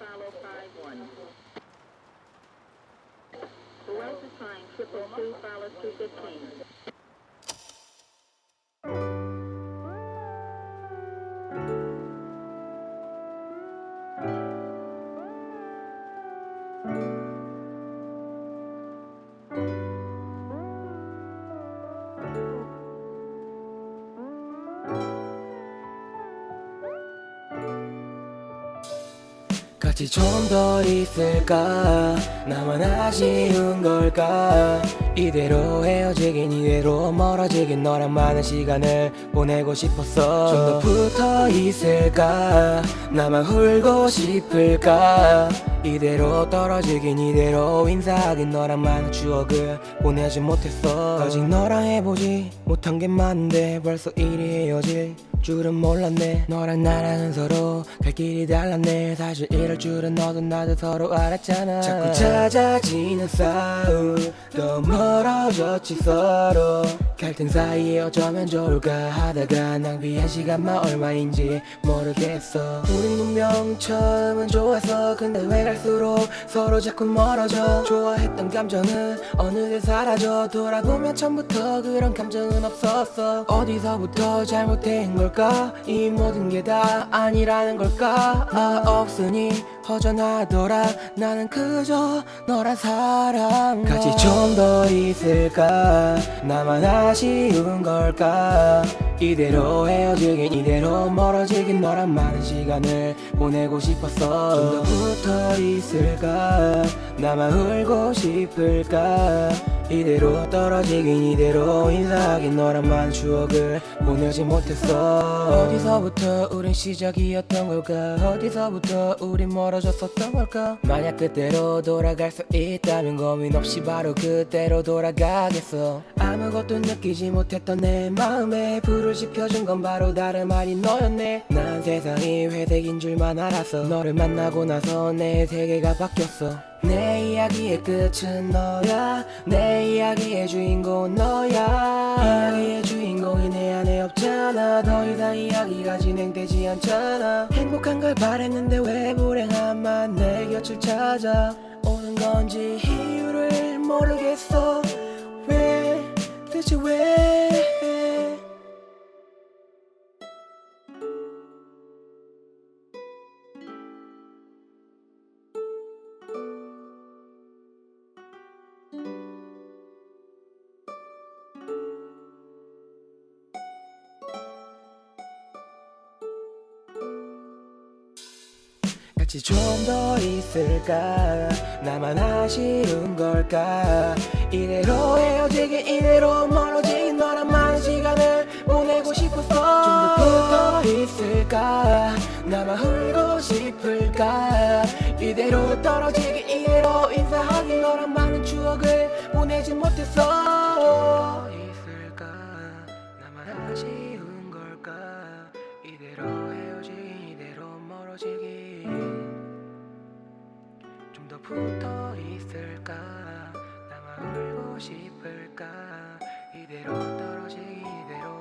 follow 5-1. The West is flying 222, follow 215. 같이 좀 더 있을까? 나만 아쉬운 걸까? 이대로 헤어지긴 이대로 멀어지긴 너랑 많은 시간을 보내고 싶었어. 좀 더 붙어 있을까? 나만 울고 싶을까? 이대로 떨어지긴 이대로 인사하긴 너랑 많은 추억을 보내지 못했어. 아직 너랑 해보지 못한 게 많은데 벌써 이리 헤어질 줄은 몰랐네. 너랑 나랑은 서로 갈 길이 달랐네. 사실 이럴 줄은 너도 나도 서로 알았잖아. 자꾸 잦아지는 싸움. 더 멀어졌지 서로. 갈등 사이에 어쩌면 좋을까 하다가 낭비한 시간만 얼마인지 모르겠어. 우린 분명 처음은 좋았어 근데 왜 갈수록 서로 자꾸 멀어져? 좋아했던 감정은 어느새 사라져. 돌아보면 처음부터 그런 감정은 없었어. 어디서부터 잘못된 걸까? 이 모든 게 다 아니라는 걸까? 아 없으니 허전하더라. 나는 그저 너란 사람 같이 좀 더 있을까? 나만 아쉬운 걸까 이대로 헤어지긴 이대로 멀어지긴 너랑 많은 시간을 보내고 싶었어. 좀 더 붙어 있을까? 나만 울고 싶을까? 이대로 떨어지긴 이대로 인사하긴 너랑 많은 추억을 보내지 못했어. 어디서부터 우린 시작이었던 걸까? 어디서부터 우린 멀어졌었던 걸까? 만약 그때로 돌아갈 수 있다면 고민 없이 바로 그때로 돌아가겠어. 아무것도 느끼지 못했던 내 마음에 불을 지펴준 건 바로 다름 아닌 너였네. 난 세상이 회색인 줄만 알았어. 너를 만나고 나서 내 세계가 바뀌었어. 내 이야기의 끝은 너야. 내 이야기의 주인공은 너야. 이야기의 주인공이 내 안에 없잖아. 더 이상 이야기가 진행되지 않잖아. 행복한 걸 바랬는데 왜 불행함만 내 곁을 찾아? 오는 건지 이유를 모르겠어. 왜 대체 왜 같이 좀 더 있을까? 나만 아쉬운 걸까? 이대로 헤어지긴 이대로 멀어지긴 너랑 많은 시간을 보내고 싶었어. 좀더 붙어 있을까? 나만 울고 싶을까? 이대로 떨어지긴 이대로 인사하긴 너랑 많은 추억을 보내지 못했어 붙어 있을까? 나만 울고 싶을까? 이대로 떨어지기 이대로